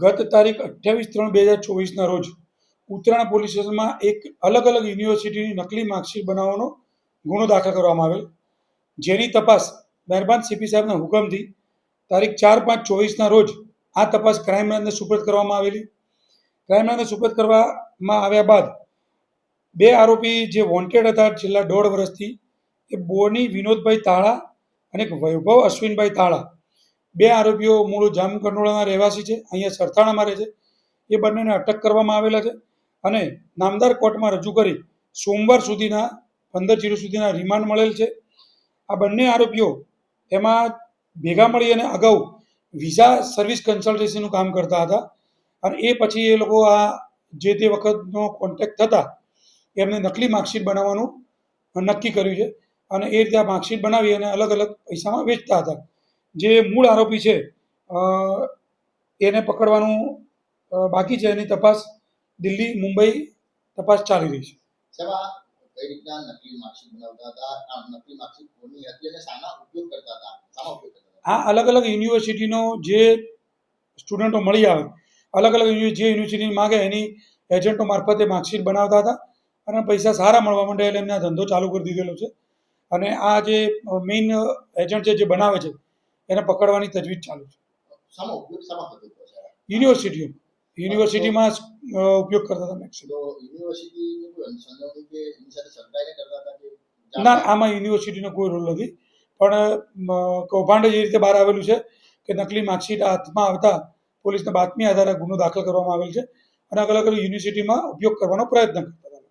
ગત તારીખ અઠ્યાવીસ ત્રણ બે હજાર ચોવીસના રોજ ઉત્તરાયણ પોલીસ સ્ટેશનમાં એક અલગ અલગ યુનિવર્સિટીની નકલી માર્કશીટ બનાવવાનો ગુનો દાખલ કરવામાં આવેલ. જેની તપાસ મહેરબાન સીપી સાહેબના હુકમથી તારીખ ચાર પાંચ ચોવીસના રોજ આ તપાસ ક્રાઇમ બ્રાન્ચને સુપરત કરવામાં આવેલી. ક્રાઇમ બ્રાન્ચને સુપરત કરવામાં આવ્યા બાદ બે આરોપી જે વોન્ટેડ હતા છેલ્લા દોઢ વર્ષથી એ બોની વિનોદભાઈ તાળા અને વૈભવ અશ્વિનભાઈ તાળા બે આરોપીઓ મૂળ જામકંડોળાના રહેવાસી છે, અહીંયા સરથાણામાં રહે છે. એ બંનેને અટક કરવામાં આવેલા છે અને નામદાર કોર્ટમાં રજૂ કરી સોમવાર સુધીના, પંદર જીરો સુધીના રિમાન્ડ મળેલ છે. આ બંને આરોપીઓ એમાં ભેગા મળી અને અગાઉ વિઝા સર્વિસ કન્સલ્ટન્સીનું કામ કરતા હતા અને એ પછી એ લોકો આ જે તે વખતનો કોન્ટેક્ટ થતા એમને નકલી માર્કશીટ બનાવવાનું નક્કી કર્યું છે અને એ રીતે આ માર્કશીટ બનાવી અને અલગ અલગ પૈસામાં વેચતા હતા. જે મૂળ આરોપી છે એને પકડવાનું બાકી છે એની તપાસ દિલ્હી મુંબઈ તપાસ ચાલી રહી છે. આ અલગ અલગ યુનિવર્સિટીનો જે સ્ટુડન્ટો મળી આવે અલગ અલગ જે યુનિવર્સિટી માગે એની એજન્ટો મારફતે માર્કશીટ બનાવતા હતા અને પૈસા સારા મળવા માંડે એટલે એમને ધંધો ચાલુ કરી દીધેલો છે. અને આ જે મેઇન એજન્ટ છે જે બનાવે છે એને પકડવાની તજવીજ ચાલુ છે. યુનિવર્સિટીઓ. યુનિવર્સિટીમાં ઉપયોગ કરતા હતા મેક્સિમમ ના આમાં યુનિવર્સિટીનો કોઈ રોલ નથી. પણ કૌભાંડ જે રીતે બહાર આવેલું છે કે નકલી માર્કશીટ હાથમાં આવતા પોલીસને બાતમી આધારે ગુનો દાખલ કરવામાં આવેલ છે અને અલગ અલગ યુનિવર્સિટીમાં ઉપયોગ કરવાનો પ્રયત્ન કરતા હતા.